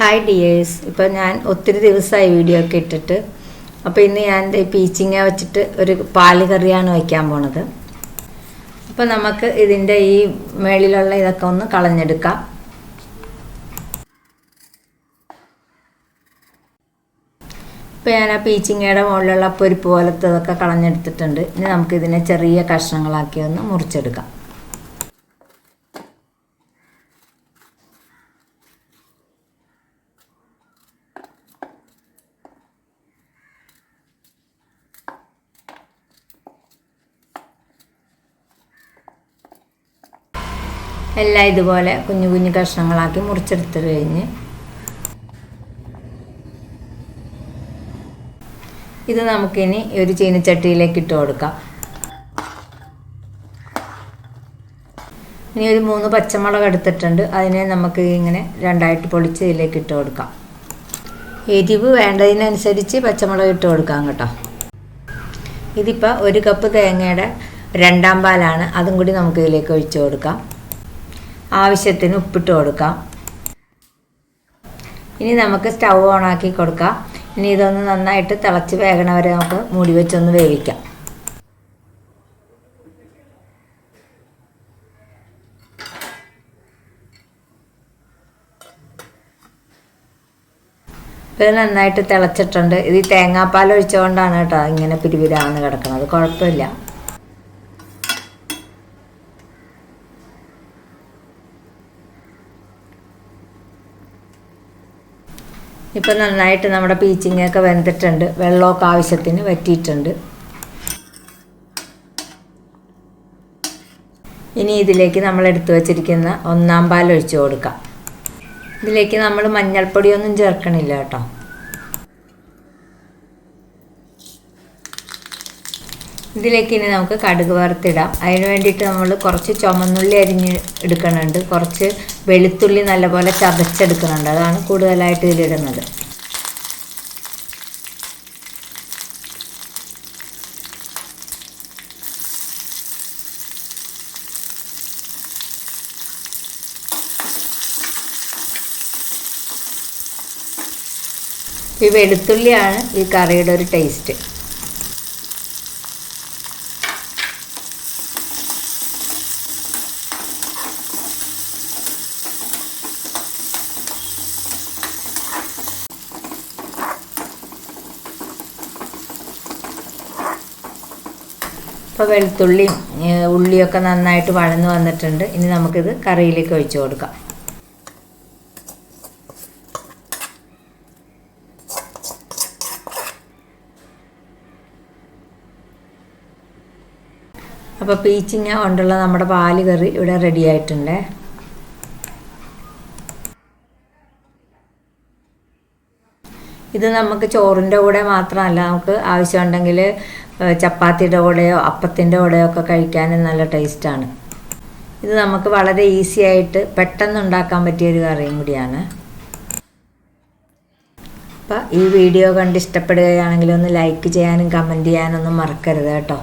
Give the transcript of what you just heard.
Hi dears ഇപ്പോൾ ഞാൻ ഒത്തിരി ദിവസമായി വീഡിയോ ഒക്കെ ഇട്ടിട്ട്. അപ്പോൾ ഇന്ന് ഞാൻ പീച്ചിങ്ങ വെച്ചിട്ട് ഒരു പാൽ കറിയാണ് വയ്ക്കാൻ പോണത്. അപ്പോൾ നമുക്ക് ഇതിന്റെ ഈ മേളിലുള്ള ഇതൊക്കെ ഒന്ന് കളഞ്ഞെടുക്കാം. ഇപ്പോൾ ഞാൻ ആ പീച്ചിങ്ങയുടെ മുകളിലുള്ള പൊരിപ്പ് പോലത്തെ ഇതൊക്കെ കളഞ്ഞെടുത്തിട്ടുണ്ട്. ഇനി നമുക്കിതിനെ ചെറിയ കഷ്ണങ്ങളാക്കി ഒന്ന് മുറിച്ചെടുക്കാം. എല്ലാം ഇതുപോലെ കുഞ്ഞു കുഞ്ഞു കഷ്ണങ്ങളാക്കി മുറിച്ചെടുത്ത് കഴിഞ്ഞ്. ഇത് നമുക്കിനി ഒരു ചീനച്ചട്ടിയിലേക്ക് ഇട്ട് കൊടുക്കാം. ഇനി ഒരു മൂന്ന് പച്ചമുളക് എടുത്തിട്ടുണ്ട്. അതിനെ നമുക്ക് ഇങ്ങനെ രണ്ടായിട്ട് പൊളിച്ച് ഇതിലേക്ക് ഇട്ട് കൊടുക്കാം. എരിവ് വേണ്ടതിനനുസരിച്ച് പച്ചമുളക് ഇട്ട് കൊടുക്കാം കേട്ടോ. ഇതിപ്പോൾ ഒരു കപ്പ് തേങ്ങയുടെ രണ്ടാം പാലാണ്. അതും കൂടി നമുക്ക് ഇതിലേക്ക് ഒഴിച്ചു കൊടുക്കാം. ആവശ്യത്തിന് ഉപ്പിട്ട് കൊടുക്കാം. ഇനി നമുക്ക് സ്റ്റൗ ആക്കി കൊടുക്കാം. ഇനി ഇതൊന്ന് നന്നായിട്ട് തിളച്ച് വേഗണ വരെ നമുക്ക് മൂടി വെച്ചൊന്ന് വേവിക്കാം. ഇത് നന്നായിട്ട് തിളച്ചിട്ടുണ്ട്. ഇത് തേങ്ങാപ്പാൽ ഒഴിച്ചുകൊണ്ടാണ് കേട്ടോ ഇങ്ങനെ പിരിപിരാന്ന് കിടക്കുന്നത് കുഴപ്പമില്ല. ഇപ്പം നന്നായിട്ട് നമ്മുടെ പീച്ചിങ്ങൊക്കെ വെന്തിട്ടുണ്ട്. വെള്ളമൊക്കെ ആവശ്യത്തിന് വറ്റിയിട്ടുണ്ട്. ഇനി ഇതിലേക്ക് നമ്മൾ എടുത്തു വച്ചിരിക്കുന്ന ഒന്നാം പാൽ ഒഴിച്ചു കൊടുക്കാം. ഇതിലേക്ക് നമ്മൾ മഞ്ഞൾപ്പൊടിയൊന്നും ചേർക്കണില്ല കേട്ടോ. ഇതിലേക്ക് ഇനി നമുക്ക് കടുക് വറുത്തിടാം. അതിന് വേണ്ടിയിട്ട് നമ്മൾ കുറച്ച് ചുമന്നുള്ളി അരിഞ്ഞ് എടുക്കുന്നുണ്ട് കുറച്ച് വെളുത്തുള്ളി നല്ലപോലെ ചതച്ചെടുക്കുന്നുണ്ട് അതാണ് കൂടുതലായിട്ട് ഇതിലിടുന്നത്. ഈ വെളുത്തുള്ളിയാണ് ഈ കറിയുടെ ഒരു ടേസ്റ്റ്. ഇപ്പോൾ വെളുത്തുള്ളിയും ഉള്ളിയൊക്കെ നന്നായിട്ട് വഴന്ന് വന്നിട്ടുണ്ട്. ഇനി നമുക്കിത് കറിയിലേക്ക് ഒഴിച്ചു കൊടുക്കാം. അപ്പോൾ പീച്ചിങ്ങ കൊണ്ടുള്ള നമ്മുടെ പാൽ കറി ഇവിടെ റെഡി ആയിട്ടുണ്ട്. ഇത് നമുക്ക് ചോറിന്റെ കൂടെ മാത്രമല്ല നമുക്ക് ആവശ്യമുണ്ടെങ്കിൽ ചപ്പാത്തിയുടെ കൂടെയോ അപ്പത്തിന്റെ കൂടെയോ ഒക്കെ കഴിക്കാനും നല്ല ടേസ്റ്റാണ് ഇത് നമുക്ക് വളരെ ഈസി ആയിട്ട് പെട്ടെന്ന് ഉണ്ടാക്കാൻ പറ്റിയ ഒരു കറിയും കൂടിയാണ്. അപ്പം ഈ വീഡിയോ കണ്ട് ഇഷ്ടപ്പെടുകയാണെങ്കിൽ ഒന്ന് ലൈക്ക് ചെയ്യാനും കമന്റ് ചെയ്യാനൊന്നും മറക്കരുത് കേട്ടോ.